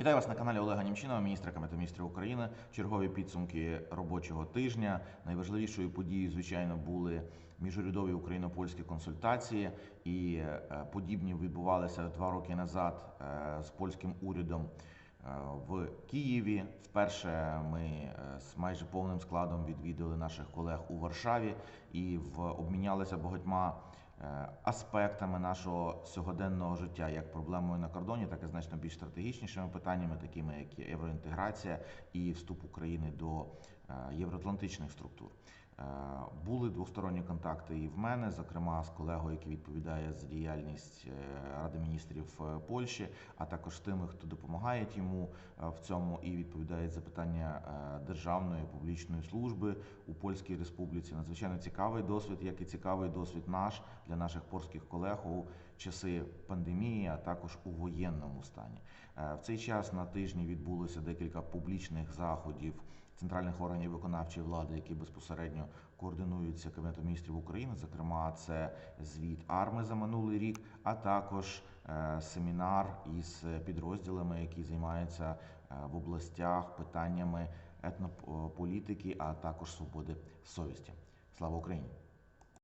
Вітаю вас на каналі Олега Німчинова, міністра Кабінету міністрів України. Чергові підсумки робочого тижня. Найважливішою подією, звичайно, були міжурядові україно-польські консультації, і е, подібні відбувалися два роки назад е, з польським урядом е, в Києві. Вперше ми з майже повним складом відвідали наших колег у Варшаві і обмінялися багатьма аспектами нашого сьогоденного життя, як проблемою на кордоні, так і значно більш стратегічнішими питаннями, такими як євроінтеграція і вступ України до е, євроатлантичних структур. Е, Були двосторонні контакти і в мене, зокрема з колегою, який відповідає за діяльність е, Ради міністрів е, Польщі, а також з тими, хто допомагає йому е, в цьому і відповідає за питання е, державної публічної служби у Польській Республіці. Надзвичайно цікавий досвід, як і цікавий досвід наш для наших польських колег у часи пандемії, а також у воєнному стані. Е, В цей час на тижні відбулося декілька публічних заходів центральних органів виконавчої влади, які безпосередньо координуються Кабінетом міністрів України. Зокрема, це звіт АРМИ за минулий рік, а також е, семінар із підрозділами, які займаються е, в областях питаннями етнополітики, а також свободи совісті. Слава Україні!